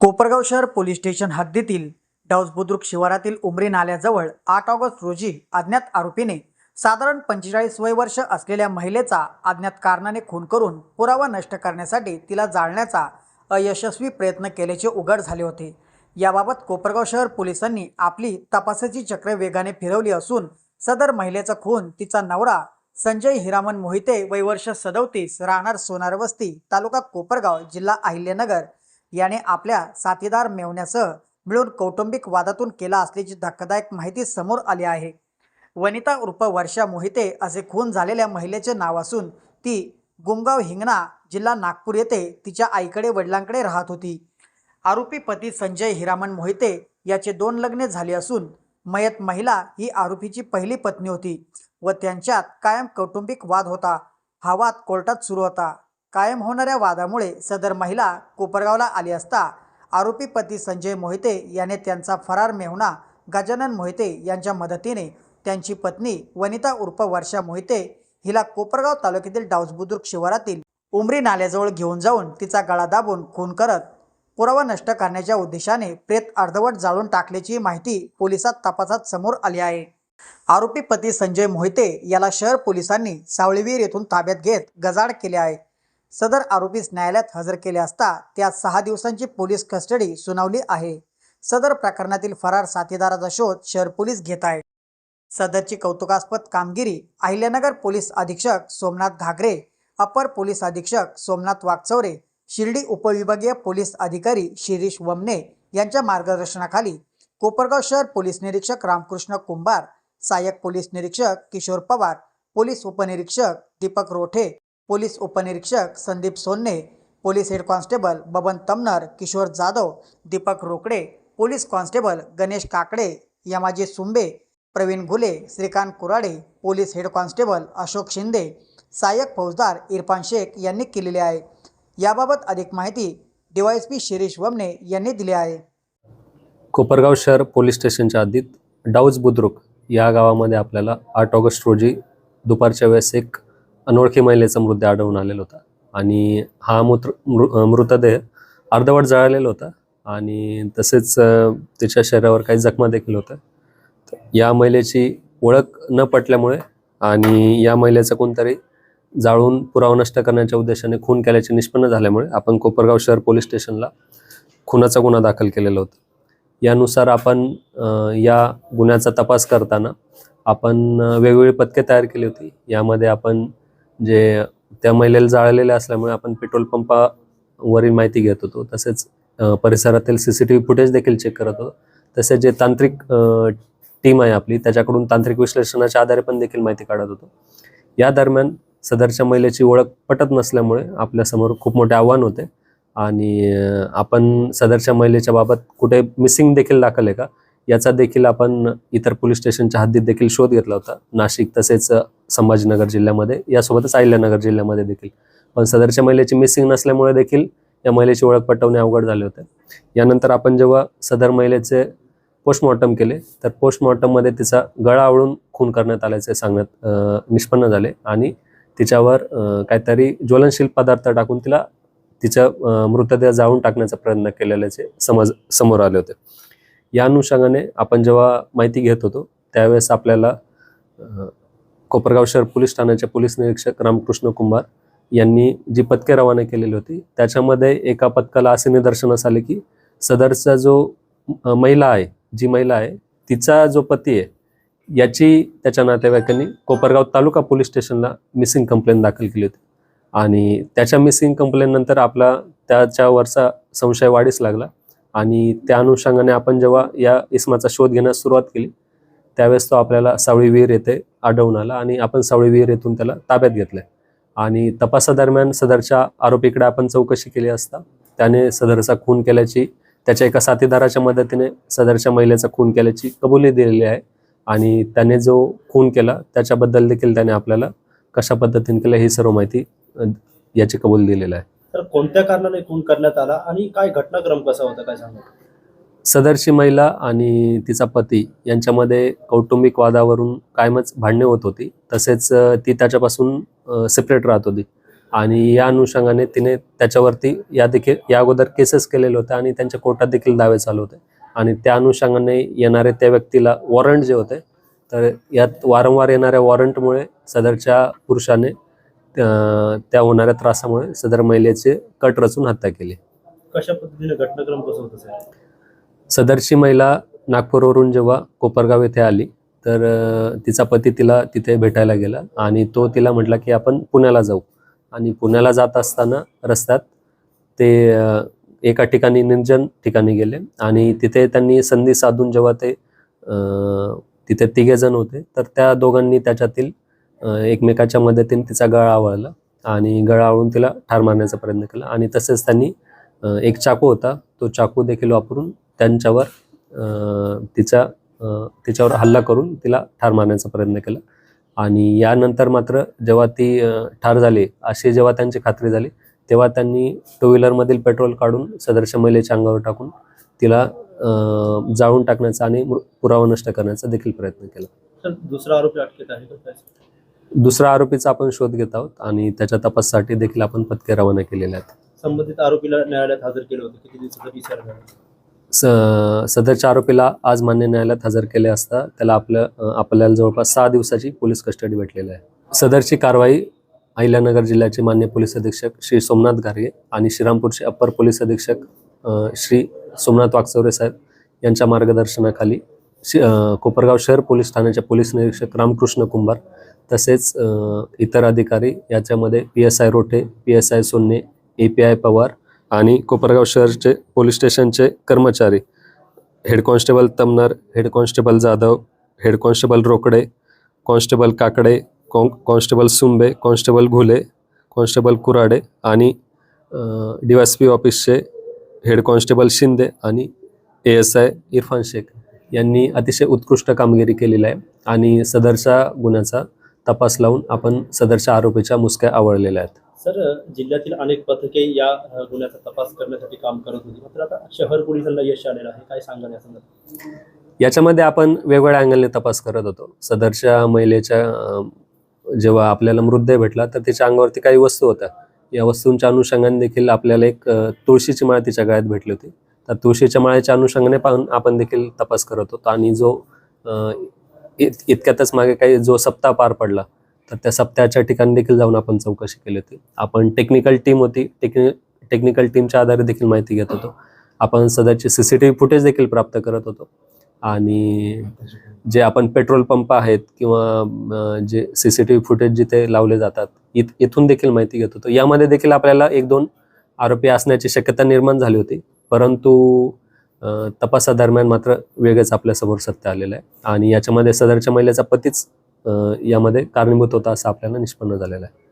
कोपरगाव शहर police station हद्दीतील डौस बुद्रुक शिवारातील उमरी नाल्याजवळ आठ ऑगस्ट रोजी अज्ञात आरोपीने साधारण पंचेचाळीस वय वर्ष असलेल्या महिलेचा अज्ञात कारणाने खून करून पुरावा नष्ट करण्यासाठी तिला जाळण्याचा अयशस्वी प्रयत्न केल्याचे उघड झाले होते. याबाबत कोपरगाव शहर पोलिसांनी आपली तपासाची चक्र वेगाने फिरवली असून सदर महिलेचा खून तिचा नवरा संजय हिरामन मोहिते वय वर्ष राहणार सोनार वस्ती तालुका कोपरगाव जिल्हा अहिल्यानगर याने आपल्या साथीदार मेवण्यासह मिळून कौटुंबिक वादातून केला असल्याची धक्कादायक माहिती समोर आली आहे. वनिता उर्फ वर्षा मोहिते असे खून झालेल्या महिलेचे नाव असून ती गुमगाव हिंगणा जिल्हा नागपूर येथे तिच्या आईकडे वडिलांकडे राहत होती. आरोपी पती संजय हिरामन मोहिते याचे दोन लग्ने झाले असून मयत महिला ही आरोपीची पहिली पत्नी होती व त्यांच्यात कायम कौटुंबिक वाद होता. हा वाद कोर्टात सुरू होता. कायम होणाऱ्या वादामुळे सदर महिला कोपरगावला आली असता आरोपी पती संजय मोहिते याने त्यांचा फरार मेहुणा गजानन मोहिते यांच्या मदतीने त्यांची पत्नी वनिता उर्फ वर्षा मोहिते हिला कोपरगाव तालुक्यातील डाऊसबुद्रुक शिवारातील उमरी नाल्याजवळ घेऊन जाऊन तिचा गळा दाबून खून करत पुरावा नष्ट करण्याच्या उद्देशाने प्रेत अर्धवट जाळून टाकल्याची माहिती पोलिसात तपासात समोर आली आहे. आरोपी पती संजय मोहिते याला शहर पोलिसांनी सावळीवीर येथून ताब्यात घेत गजाड केले आहे. सदर आरोपीस न्यायालयात हजर केले असता त्यात सहा दिवसांची पोलीस कस्टडी सुनावली आहे. सदर प्रकरणातील फरार साथीदाराचा शोध शहर पोलीस घेत आहे सदरची कौतुकास्पद कामगिरी अहिल्यानगर पोलीस अधीक्षक सोमनाथ घागरे अपर पोलीस अधीक्षक सोमनाथ वागचौरे शिर्डी उपविभागीय पोलीस अधिकारी शिरीष वमने यांच्या मार्गदर्शनाखाली कोपरगाव शहर पोलीस निरीक्षक रामकृष्ण कुंभार सहाय्यक पोलीस निरीक्षक किशोर पवार पोलीस उपनिरीक्षक दीपक रोठे पोलीस उपनिरीक्षक Sandeep Sonne police head constable Baban Tamnar Kishor Jadhav Deepak Rokade police constable Ganesh Kakade Yamaji Sumbe Pravin Ghule Shrikant Kurade police head constable Ashok Shinde सहाय्यक फौजदार इरफान शेख यांनी केलेली आहे. याबाबत अधिक माहिती डीवायएसपी शिरीष वमने यांनी दिली आहे. कोपरगाव शहर पोलीस स्टेशनच्या हद्दीत डाऊज बुद्रुक या गावामध्ये आपल्याला आठ ऑगस्ट रोजी दुपारच्या वेळेस एक अनोळखी महिलेचा मृतदेह आढळून आलेला होता. आणि हा मूत्र मृ मृतदेह अर्धवट जळालेला होता. आणि तसेच तिच्या शरीरावर काही जखमा देखील होत्या. या महिलेची ओळख न पटल्यामुळे आणि या महिलेचा कोणतरी जाळून पुरावा नष्ट करण्याच्या उद्देशाने खून केल्याचे निष्पन्न झाल्यामुळे आपण कोपरगाव शहर पोलीस स्टेशनला खुनाचा गुन्हा दाखल केलेला होता. यानुसार आपण या गुन्ह्याचा तपास करताना आपण वेगवेगळी पथके तयार केली होती. यामध्ये आपण जे त्या महिलेला जाळलेले असल्यामुळे आपण पेट्रोल पंपावरील माहिती घेत होतो. तसेच परिसरातील C C T V footage देखील चेक करत होतो. तसेच जे तांत्रिक टीम आहे आपली त्याच्याकडून तांत्रिक विश्लेषणाच्या आधारे पण देखील माहिती काढत होतो. या दरम्यान सदरच्या महिलेची ओळख पटत नसल्यामुळे आपल्यासमोर खूप मोठे आव्हान होते. आणि आपण सदरच्या महिलेच्या बाबत कुठे मिसिंग देखील दाखल आहे का? याचा देखील आपण इतर पोलीस स्टेशनच्या हद्दीत देखील शोध घेतला होता. नाशिक तसेच संभाजीनगर जिल्ह्यामध्ये यासोबतच अहिल्यानगर जिल्ह्यामध्ये देखील. पण सदरच्या महिलेची मिसिंग नसल्यामुळे देखील या महिलेची ओळख पटवणे अवघड झाले होते. यानंतर आपण जेव्हा सदर महिलेचे पोस्टमॉर्टम केले तर पोस्टमॉर्टममध्ये तिचा गळा आवळून खून करण्यात आल्याचे सांगण्यात निष्पन्न झाले आणि तिच्यावर काहीतरी ज्वलनशील पदार्थ टाकून तिला तिच्या मृतदेह जाळून टाकण्याचा प्रयत्न केलेल्याचे समज समोर आले होते. या अनुषंगाने आपण जेव्हा माहिती घेत होतो त्यावेळेस आपल्याला कोपरगाव शहर पोलीस ठाण्याचे पोलीस निरीक्षक रामकृष्ण कुंभार यांनी जी पथके रवाना केलेली होती त्याच्यामध्ये एका पथकाला असे निदर्शनास आले की सदरचा जो महिला आहे जी महिला आहे तिचा जो पती आहे याची त्याच्या नातेवाईकांनी कोपरगाव तालुका पोलीस स्टेशनला मिसिंग कंप्लेंट दाखल केली होती. आणि त्याच्या मिसिंग कंप्लेंटनंतर आपला त्याच्यावरचा संशय वाढीस लागला. आणि त्या अनुषंगाने आपण जेव्हा या इसमाचा शोध घेण्यास सुरुवात केली त्यावेळेस तो आपल्याला सावळी विहीर येथे आढळून आला आणि आपण सावळी विहीर येथून त्याला ताब्यात घेतलंय. आणि तपासादरम्यान सदरच्या आरोपीकडे आपण चौकशी केली असता त्याने सदरचा खून केल्याची त्याच्या एका साथीदाराच्या मदतीने सदरच्या महिलेचा खून केल्याची कबुली दिलेली आहे आणि त्याने जो खून केला त्याच्याबद्दल देखील त्याने आपल्याला कशा पद्धतीने केलं ही सर्व माहिती याची कबूल दिलेली आहे. तर कोणत्या कारणाने खून करण्यात आला आणि काय घटनाक्रम कसा होता काय सांगा सदरची महिला आणि तिचा पती यांच्यामध्ये कौटुंबिक वादावरून कायमच भांडणे होत होती. तसेच ती त्याच्यापासून सेपरेट राहत होती. आणि या अनुषंगाने तिने त्याच्यावरती या देखील या अगोदर केसेस केलेले होते आणि त्यांच्या कोर्टात देखील दावे चालू होते. आणि त्या अनुषंगाने येणारे त्या व्यक्तीला वॉरंट जे होते तर यात वारंवार येणाऱ्या वॉरंटमुळे सदरच्या पुरुषाने त्या होणाऱ्या त्रासामुळे सदर महिलेचे कट रचून हत्या केली. कशा पद्धतीने घटनाक्रम कसं होतं सदरची महिला नागपूरवरून जेव्हा कोपरगाव येथे आली तर तिचा पती तिला तिथे भेटायला गेला आणि तो तिला म्हटला की आपण पुण्याला जाऊ. आणि पुण्याला जात असताना रस्त्यात ते एका ठिकाणी निर्जन ठिकाणी गेले आणि तिथे त्यांनी संधी साधून जेव्हा ते तिथे तिघे जण होते तर त्या दोघांनी त्याच्यातील एकमेकाच्या मदतीने तिचा गळा आवळला आणि गळा आवळून तिला ठार मारण्याचा प्रयत्न केला आणि तसेच त्यांनी एक चाकू होता तो चाकू देखील वापरून त्यांच्यावर तिचा तिच्यावर हल्ला करून तिला ठार मारण्याचा प्रयत्न केला. आणि यानंतर मात्र जेव्हा ती ठार झाली अशी जेव्हा त्यांची खात्री झाली तेव्हा त्यांनी टू व्हीलरमधील पेट्रोल काढून सदरच्या महिलेच्या अंगावर टाकून तिला जाळून टाकण्याचा आणि पुरावा नष्ट करण्याचा देखील प्रयत्न केला. दुसरा आरोपी अटकेत आहे दुसरा आरोपीचा आपण शोध घेत आहोत आणि त्याच्या तपासासाठी देखील आपण पथके रवाना केलेले आहेत. संबंधित आरोपीला न्यायालयात हजर केलं होतं. किती दिवसाचा विचार स सदरच्या आरोपीला आज मान्य न्यायालयात हजर केले असता त्याला आपलं आपल्याला जवळपास सहा दिवसाची पोलीस कस्टडी भेटलेली आहे. सदरची कारवाई अहिल्यानगर जिल्ह्याचे मान्य पोलीस अधीक्षक श्री सोमनाथ घारे आणि श्रीरामपूरचे अप्पर पोलीस अधीक्षक श्री सोमनाथ वागचौरे साहेब यांच्या मार्गदर्शनाखाली शि कोपरगाव शहर पोलीस ठाण्याचे पोलीस निरीक्षक रामकृष्ण कुंभार तसेच इतर अधिकारी याच्यामध्ये P S I Rothe P S I Sonne A P I Pawar आणि कोपरगाव शहरचे पोलीस स्टेशनचे कर्मचारी head constable Tamnar head constable Jadhav head constable Rokade constable Kakade कॉ constable Sumbe constable Ghule constable Kurade आणि डी एस पी ऑफिसचे head constable Shinde आणि A S I Irfan Shaikh यांनी अतिशय उत्कृष्ट कामगिरी केलेली आहे आणि सदरच्या गुन्ह्याचा तपास लावून आपण सदरच्या आरोपीच्या मुसक्या आवळलेल्या आहेत. सर जिल्ह्यातील अनेक पथके या गुन्ह्याचा तपास करण्यासाठी काम करत होती. मात्र आता शहर पोलिसांना यश आलेलं आहे. काय सांगाल या संदर्भात? याच्यामध्ये आपण वेगवेगळ्या अँगलने तपास करत होतो. सदरच्या महिलेच्या जेव्हा आपल्याला मृतदेह भेटला तर तिच्या अंगावरती काही वस्तू होत्या. या वस्तूंच्या अनुषंगाने देखील आपल्याला एक तुळशीची माळ तिच्या गळ्यात भेटली होती. तर तुळशीच्या माळ्याच्या अनुषंगाने पाहून आपण देखील तपास करत होतो. आणि जो इत- इतक्यातच मागे काही जो सप्ताह पार पडला तर त्या सप्त्याच्या ठिकाणी देखील जाऊन आपण चौकशी केली होती. आपण टेक्निकल टीम होती. टेक्नि टेक्निकल टीमच्या आधारे देखील माहिती घेत होतो. आपण सध्याचे C C T V footage देखील प्राप्त करत होतो. आणि जे आपण पेट्रोल पंप आहेत किंवा जे C C T V footage जिथे लावले जातात इत इथून देखील माहिती घेत होतो. यामध्ये देखील आपल्याला एक दोन आरोपी असण्याची शक्यता निर्माण झाली होती. परंतु तपासादरम्यान मात्र वेगळंच आपल्यासमोर सत्य आलेलं आहे. आणि याच्यामध्ये सदरच्या महिलेचा पतीच यामध्ये कारणीभूत होता असं आपल्याला निष्पन्न झालेलं आहे.